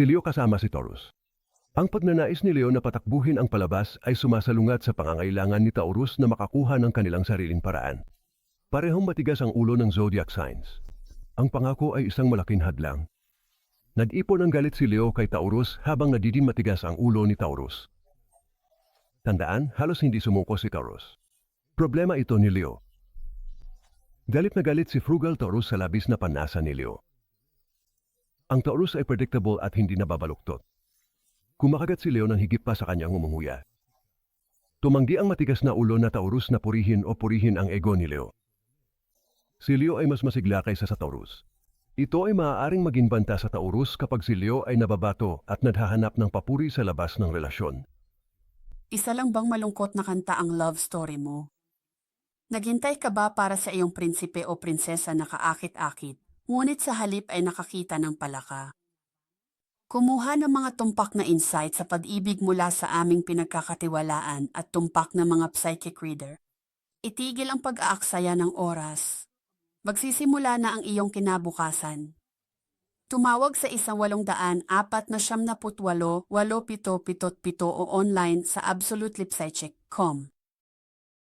Si Leo kasama si Taurus. Ang pagnanais ni Leo na patakbuhin ang palabas ay sumasalungat sa pangangailangan ni Taurus na makakuha ng kanilang sariling paraan. Parehong matigas ang ulo ng zodiac signs. Ang pangako ay isang malaking hadlang. Nag-ipon ang galit si Leo kay Taurus habang nadidin matigas ang ulo ni Taurus. Tandaan, halos hindi sumuko si Taurus. Problema ito ni Leo. Galit na galit si Frugal Taurus sa labis na panasa ni Leo. Ang Taurus ay predictable at hindi nababaluktot. Kumakagat si Leo ng higit pa sa kanyang umunguya. Tumanggi ang matigas na ulo na Taurus na purihin o purihin ang ego ni Leo. Si Leo ay mas masigla kaysa sa Taurus. Ito ay maaaring maging banta sa Taurus kapag si Leo ay nababato at nadhahanap ng papuri sa labas ng relasyon. Isa lang bang malungkot na kanta ang love story mo? Naghintay ka ba para sa iyong prinsipe o prinsesa na kaakit-akit, ngunit sa halip ay nakakita ng palaka? Kumuha ng mga tumpak na insight sa pag-ibig mula sa aming pinagkakatiwalaan at tumpak ng mga psychic reader. Itigil ang pag-aaksaya ng oras. Magsisimula na ang iyong kinabukasan. Tumawag sa isang walong daan apat na siyam na putwalo, walo pito pitot pito o online sa absolutelipsycheck.com.